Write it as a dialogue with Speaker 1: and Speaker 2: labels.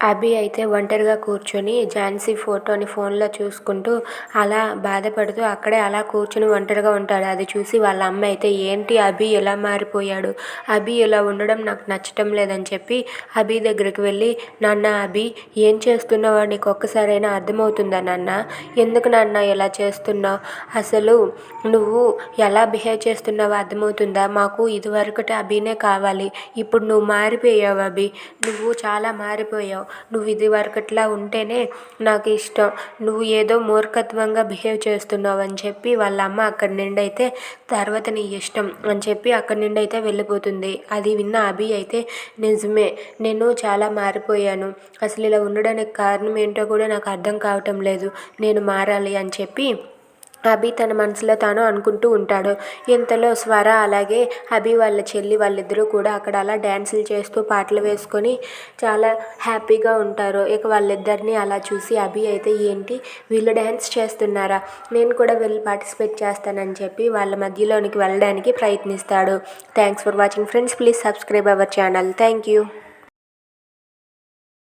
Speaker 1: అభి అయితే ఒంటరిగా కూర్చొని ఝాన్సీ ఫోటోని ఫోన్లో చూసుకుంటూ అలా బాధపడుతూ అక్కడే అలా కూర్చొని ఒంటరిగా ఉంటాడు. అది చూసి వాళ్ళ అమ్మ అయితే ఏంటి అభి ఎలా మారిపోయాడు? అభి ఇలా ఉండడం నాకు నచ్చటం లేదని చెప్పి అభి దగ్గరికి వెళ్ళి నాన్న అభి ఏం చేస్తున్నావో నీకు ఒక్కసారైనా అర్థమవుతుందా నాన్న? ఎందుకు నాన్న ఇలా చేస్తున్నావు? అసలు నువ్వు ఎలా బిహేవ్ చేస్తున్నావో అర్థమవుతుందా? మాకు ఇదివరకటి అభినే కావాలి. ఇప్పుడు నువ్వు మారిపోయావు అభి. నువ్వు చాలా మారిపోయావు. నువ్వు ఇది వరకట్లా ఉంటేనే నాకు ఇష్టం. నువ్వు ఏదో మూర్ఖత్వంగా బిహేవ్ చేస్తున్నావు అని చెప్పి వాళ్ళ అమ్మ అక్కడి నుండి అయితే తర్వాత నీ ఇష్టం అని చెప్పి అక్కడి నుండి అయితే వెళ్ళిపోతుంది. అది విన్న అభి అయితే నిజమే నేను చాలా మారిపోయాను. అసలు ఇలా ఉండడానికి కారణం ఏంటో కూడా నాకు అర్థం కావటం లేదు. నేను మారాలి అని చెప్పి అభి తన మనసులో తాను అనుకుంటూ ఉంటాడు. ఇంతలో స్వర అలాగే అభి వాళ్ళ చెల్లి వాళ్ళిద్దరూ కూడా అక్కడ అలా డ్యాన్సులు చేస్తూ పాటలు వేసుకొని చాలా హ్యాపీగా ఉంటారు. ఇక వాళ్ళిద్దరిని అలా చూసి అభి అయితే ఏంటి? వీళ్ళు డ్యాన్స్ చేస్తున్నారా? నేను కూడా వెళ్ళి పార్టిసిపేట్ చేస్తానని చెప్పి వాళ్ళ మధ్యలోనికి వెళ్ళడానికి ప్రయత్నిస్తాడు. Thanks for watching friends. Please subscribe our channel. Thank you.